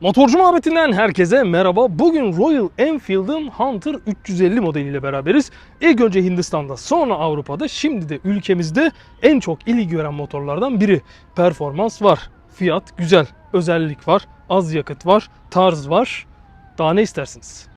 Motorcu muhabbetinden herkese merhaba. Bugün Royal Enfield'ın Hunter 350 modeliyle beraberiz. İlk önce Hindistan'da, sonra Avrupa'da, şimdi de ülkemizde en çok ilgi gören motorlardan biri. Performans var, fiyat güzel, özellik var, az yakıt var, tarz var. Daha ne istersiniz?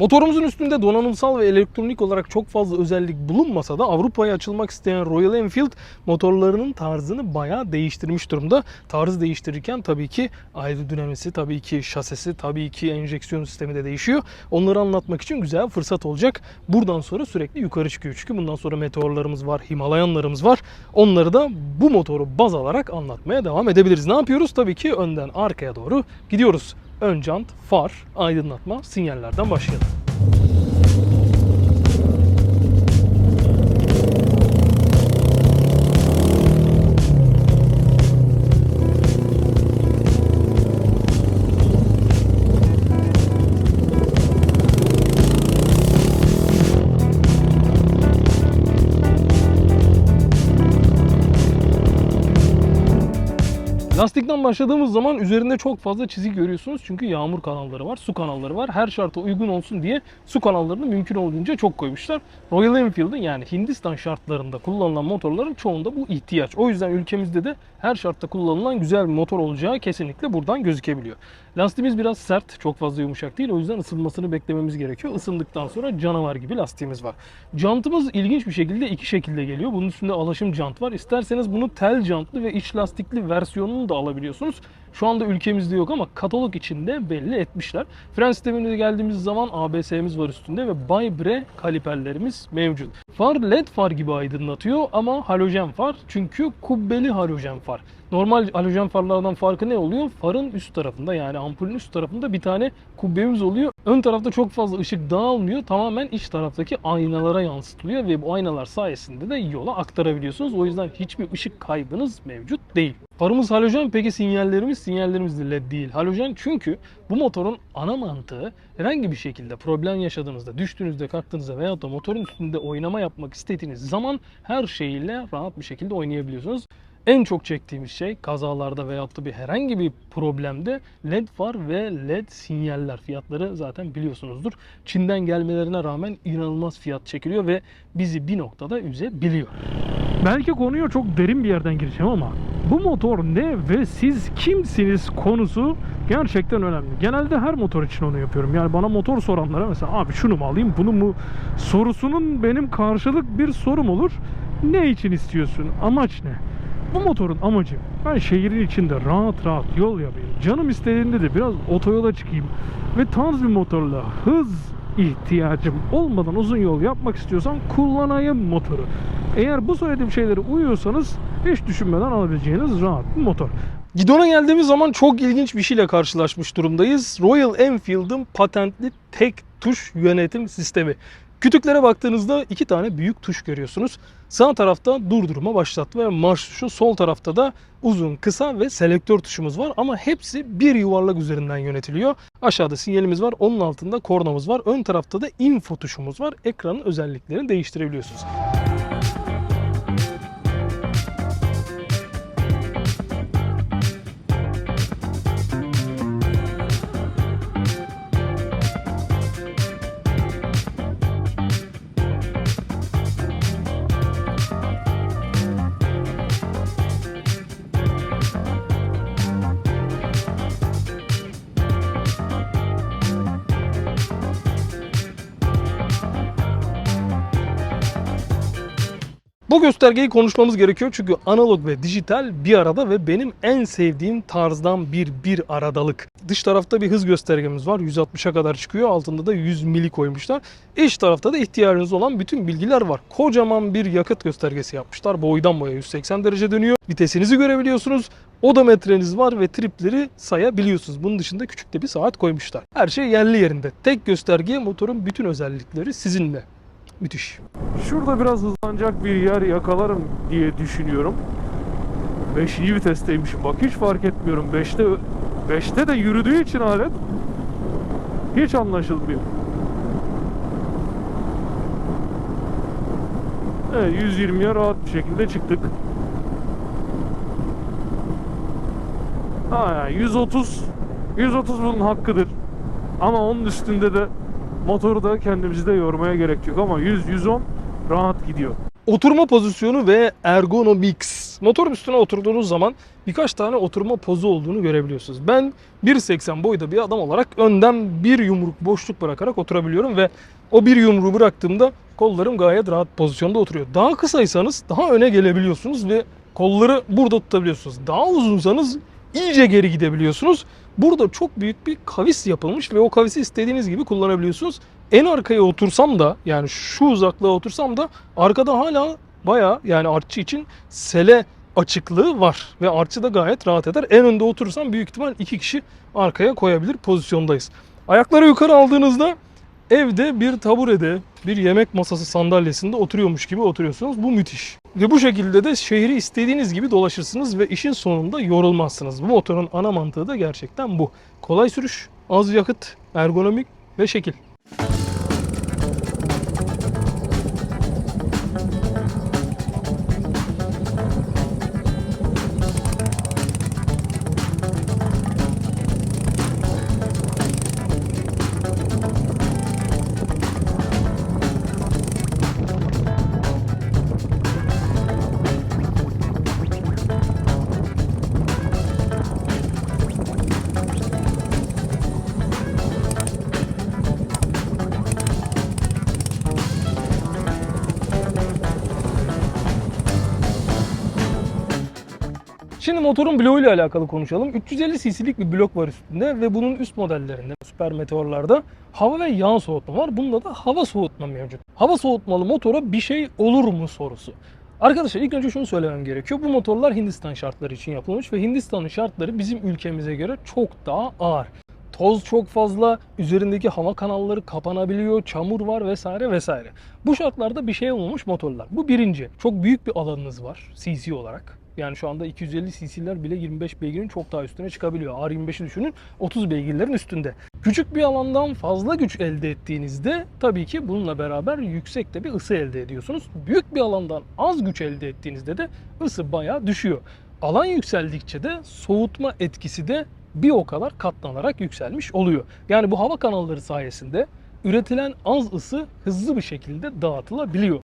Motorumuzun üstünde donanımsal ve elektronik olarak çok fazla özellik bulunmasa da Avrupa'ya açılmak isteyen Royal Enfield motorlarının tarzını bayağı değiştirmiş durumda. Tarzı değiştirirken tabii ki aerodinamisi, tabii ki şasisi, tabii ki enjeksiyon sistemi de değişiyor. Onları anlatmak için güzel fırsat olacak. Buradan sonra sürekli yukarı çıkıyor çünkü bundan sonra meteorlarımız var, Himalayanlarımız var. Onları da bu motoru baz alarak anlatmaya devam edebiliriz. Ne yapıyoruz? Tabii ki önden arkaya doğru gidiyoruz. Ön jant, far, aydınlatma, sinyallerden başlayalım. Lastikten başladığımız zaman üzerinde çok fazla çizik görüyorsunuz. Çünkü yağmur kanalları var, su kanalları var. Her şarta uygun olsun diye su kanallarını mümkün olduğunca çok koymuşlar. Royal Enfield'ın yani Hindistan şartlarında kullanılan motorların çoğunda bu ihtiyaç. O yüzden ülkemizde de her şartta kullanılan güzel bir motor olacağı kesinlikle buradan gözükebiliyor. Lastiğimiz biraz sert, çok fazla yumuşak değil. O yüzden ısınmasını beklememiz gerekiyor. Isındıktan sonra canavar gibi lastiğimiz var. Jantımız ilginç bir şekilde iki şekilde geliyor. Bunun üstünde alaşım jant var. İsterseniz bunu tel jantlı ve iç lastikli versiyonunu da alabiliyorsunuz. Şu anda ülkemizde yok ama katalog içinde belli etmişler. Fren sistemine geldiğimiz zaman ABS'miz var üstünde ve Baybre kaliperlerimiz mevcut. Far led far gibi aydınlatıyor ama halojen far çünkü kubbeli halojen far. Normal halojen farlardan farkı ne oluyor? Farın üst tarafında yani ampulün üst tarafında bir tane kubbemiz oluyor. Ön tarafta çok fazla ışık dağılmıyor. Tamamen iç taraftaki aynalara yansıtılıyor ve bu aynalar sayesinde de yola aktarabiliyorsunuz. O yüzden hiçbir ışık kaybınız mevcut değil. Farımız halojen peki sinyallerimiz? Sinyallerimiz de led değil. Halojen çünkü bu motorun ana mantığı herhangi bir şekilde problem yaşadığınızda, düştüğünüzde, kalktığınızda veyahut da motorun üstünde oynama yapmak istediğiniz zaman her şeyle rahat bir şekilde oynayabiliyorsunuz. En çok çektiğimiz şey kazalarda veyahut da bir herhangi bir problemde led far ve led sinyaller. Fiyatları zaten biliyorsunuzdur. Çin'den gelmelerine rağmen inanılmaz fiyat çekiliyor ve bizi bir noktada üzebiliyor. Belki konuya çok derin bir yerden gireceğim ama bu motor ne ve siz kimsiniz konusu gerçekten önemli. Genelde her motor için onu yapıyorum. Yani bana motor soranlara mesela abi şunu mu alayım bunu mu sorusunun benim karşılık bir sorum olur. Ne için istiyorsun? Amaç ne? Bu motorun amacı ben şehrin içinde rahat rahat yol yapayım. Canım istediğinde de biraz otoyola çıkayım ve tarz bir motorla hız ihtiyacım olmadan uzun yol yapmak istiyorsam kullanayım motoru. Eğer bu söylediğim şeylere uyuyorsanız hiç düşünmeden alabileceğiniz rahat bir motor. Gidona geldiğimiz zaman çok ilginç bir şeyle karşılaşmış durumdayız. Royal Enfield'ın patentli tek tuş yönetim sistemi. Kütüklere baktığınızda iki tane büyük tuş görüyorsunuz. Sağ tarafta durdurma, başlatma ve marş tuşu. Sol tarafta da uzun, kısa ve selektör tuşumuz var. Ama hepsi bir yuvarlak üzerinden yönetiliyor. Aşağıda sinyalimiz var. Onun altında kornamız var. Ön tarafta da info tuşumuz var. Ekranın özelliklerini değiştirebiliyorsunuz. Bu göstergeyi konuşmamız gerekiyor çünkü analog ve dijital bir arada ve benim en sevdiğim tarzdan bir bir aradalık. Dış tarafta bir hız göstergemiz var. 160'a kadar çıkıyor. Altında da 100 mili koymuşlar. İç tarafta da ihtiyacınız olan bütün bilgiler var. Kocaman bir yakıt göstergesi yapmışlar. Boydan boya 180 derece dönüyor. Vitesinizi görebiliyorsunuz. Odometreniz var ve tripleri sayabiliyorsunuz. Bunun dışında küçük de bir saat koymuşlar. Her şey yerli yerinde. Tek gösterge motorun bütün özellikleri sizinle. Müthiş. Şurada biraz hızlanacak bir yer yakalarım diye düşünüyorum. 5. vitesteymişim. Bak hiç fark etmiyorum. 5'te 5'te de yürüdüğü için alet hiç anlaşılmıyor. Evet 120'ye rahat bir şekilde çıktık. Ha yani 130 130 bunun hakkıdır. Ama onun üstünde de motoru da kendimizi de yormaya gerek yok ama 100 110 rahat gidiyor. Oturma pozisyonu ve ergonomics. Motorun üstüne oturduğunuz zaman birkaç tane oturma pozu olduğunu görebiliyorsunuz. Ben 1.80 boyda bir adam olarak önden bir yumruk boşluk bırakarak oturabiliyorum ve o bir yumruğu bıraktığımda kollarım gayet rahat pozisyonda oturuyor. Daha kısaysanız daha öne gelebiliyorsunuz ve kolları burada tutabiliyorsunuz. Daha uzunsanız iyice geri gidebiliyorsunuz. Burada çok büyük bir kavis yapılmış ve o kavisi istediğiniz gibi kullanabiliyorsunuz. En arkaya otursam da yani şu uzaklığa otursam da arkada hala baya yani artçı için sele açıklığı var ve artçı da gayet rahat eder. En önde oturursam büyük ihtimal iki kişi arkaya koyabilir pozisyondayız. Ayakları yukarı aldığınızda evde bir taburede, bir yemek masası sandalyesinde oturuyormuş gibi oturuyorsunuz. Bu müthiş. Ve bu şekilde de şehri istediğiniz gibi dolaşırsınız ve işin sonunda yorulmazsınız. Bu motorun ana mantığı da gerçekten bu. Kolay sürüş, az yakıt, ergonomik ve şekil. Şimdi motorun bloğu ile alakalı konuşalım. 350 cc'lik bir blok var üstünde ve bunun üst modellerinde, süper meteorlarda hava ve yağ soğutma var. Bunda da hava soğutma mevcut. Hava soğutmalı motora bir şey olur mu sorusu. Arkadaşlar ilk önce şunu söylemem gerekiyor. Bu motorlar Hindistan şartları için yapılmış ve Hindistan'ın şartları bizim ülkemize göre çok daha ağır. Toz çok fazla, üzerindeki hava kanalları kapanabiliyor, çamur var vesaire vesaire. Bu şartlarda bir şey olmamış motorlar. Bu birinci. Çok büyük bir alanınız var CC olarak. Yani şu anda 250 cc'ler bile 25 beygirin çok daha üstüne çıkabiliyor. R25'i düşünün 30 beygirlerin üstünde. Küçük bir alandan fazla güç elde ettiğinizde tabii ki bununla beraber yüksek de bir ısı elde ediyorsunuz. Büyük bir alandan az güç elde ettiğinizde de ısı bayağı düşüyor. Alan yükseldikçe de soğutma etkisi de bir o kadar katlanarak yükselmiş oluyor. Yani bu hava kanalları sayesinde üretilen az ısı hızlı bir şekilde dağıtılabiliyor.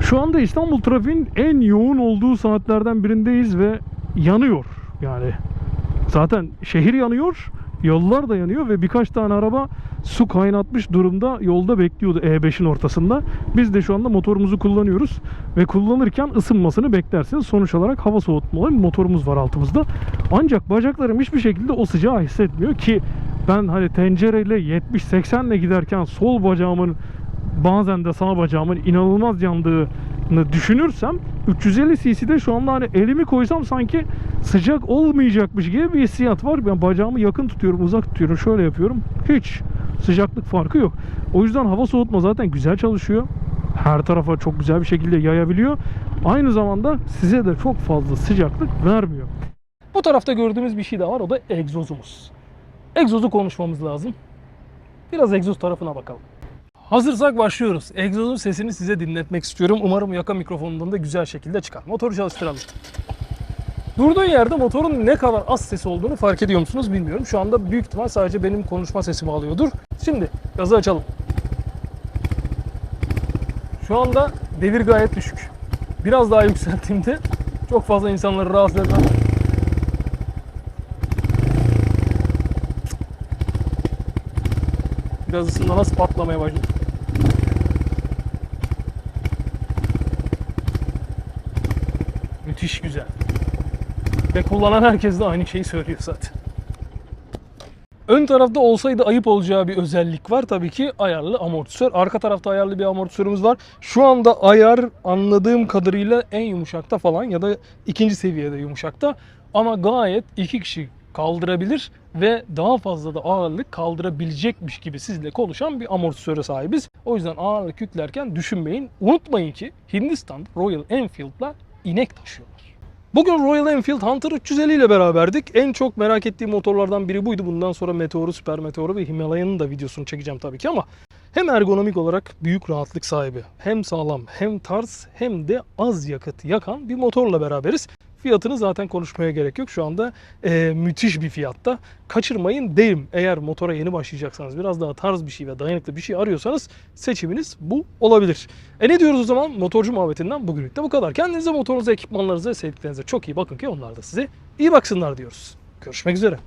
Şu anda İstanbul trafiğin en yoğun olduğu saatlerden birindeyiz ve yanıyor yani. Zaten şehir yanıyor, yollar da yanıyor ve birkaç tane araba su kaynatmış durumda yolda bekliyordu E5'in ortasında. Biz de şu anda motorumuzu kullanıyoruz ve kullanırken ısınmasını beklersiniz. Sonuç olarak hava soğutmalı bir motorumuz var altımızda. Ancak bacaklarım hiçbir şekilde o sıcağı hissetmiyor ki ben hani tencereyle 70-80 ile giderken sol bacağımın bazen de sağ bacağımın inanılmaz yandığını düşünürsem 350 cc'de şu anda hani elimi koysam sanki sıcak olmayacakmış gibi bir hissiyat var. Ben bacağımı yakın tutuyorum, uzak tutuyorum, şöyle yapıyorum. Hiç sıcaklık farkı yok. O yüzden hava soğutma zaten güzel çalışıyor. Her tarafa çok güzel bir şekilde yayabiliyor. Aynı zamanda size de çok fazla sıcaklık vermiyor. Bu tarafta gördüğümüz bir şey daha var o da egzozumuz. Egzozu konuşmamız lazım. Biraz egzoz tarafına bakalım. Hazırsak başlıyoruz. Egzozun sesini size dinletmek istiyorum. Umarım yaka mikrofonundan da güzel şekilde çıkar. Motoru çalıştıralım. Durduğu yerde motorun ne kadar az sesi olduğunu fark ediyor musunuz bilmiyorum. Şu anda büyük ihtimal sadece benim konuşma sesimi alıyordur. Şimdi gazı açalım. Şu anda devir gayet düşük. Biraz daha yükselttiğimde çok fazla insanları rahatsız eden Biraz ısınma nasıl patlamaya başladı. Müthiş güzel. Ve kullanan herkes de aynı şeyi söylüyor zaten. Ön tarafta olsaydı ayıp olacağı bir özellik var. Tabii ki ayarlı amortisör. Arka tarafta ayarlı bir amortisörümüz var. Şu anda ayar anladığım kadarıyla en yumuşakta falan ya da ikinci seviyede yumuşakta. Ama gayet iki kişi kaldırabilir ve daha fazla da ağırlık kaldırabilecekmiş gibi sizle konuşan bir amortisöre sahibiz. O yüzden ağırlık yüklerken düşünmeyin. Unutmayın ki Hindistan Royal Enfield'la inek taşıyorlar. Bugün Royal Enfield Hunter 350 ile beraberdik. En çok merak ettiğim motorlardan biri buydu. Bundan sonra Meteor'u, Süper Meteor'u ve Himalaya'nın da videosunu çekeceğim tabii ki ama hem ergonomik olarak büyük rahatlık sahibi, hem sağlam, hem tarz, hem de az yakıt yakan bir motorla beraberiz. Fiyatını zaten konuşmaya gerek yok. Şu anda e, müthiş bir fiyatta. Kaçırmayın derim. Eğer motora yeni başlayacaksanız biraz daha tarz bir şey ve dayanıklı bir şey arıyorsanız seçiminiz bu olabilir. E ne diyoruz o zaman motorcu muhabbetinden bugünlük de bu kadar. Kendinize motorunuza, ekipmanlarınıza, sevdiklerinize çok iyi bakın ki onlar da size iyi baksınlar diyoruz. Görüşmek üzere.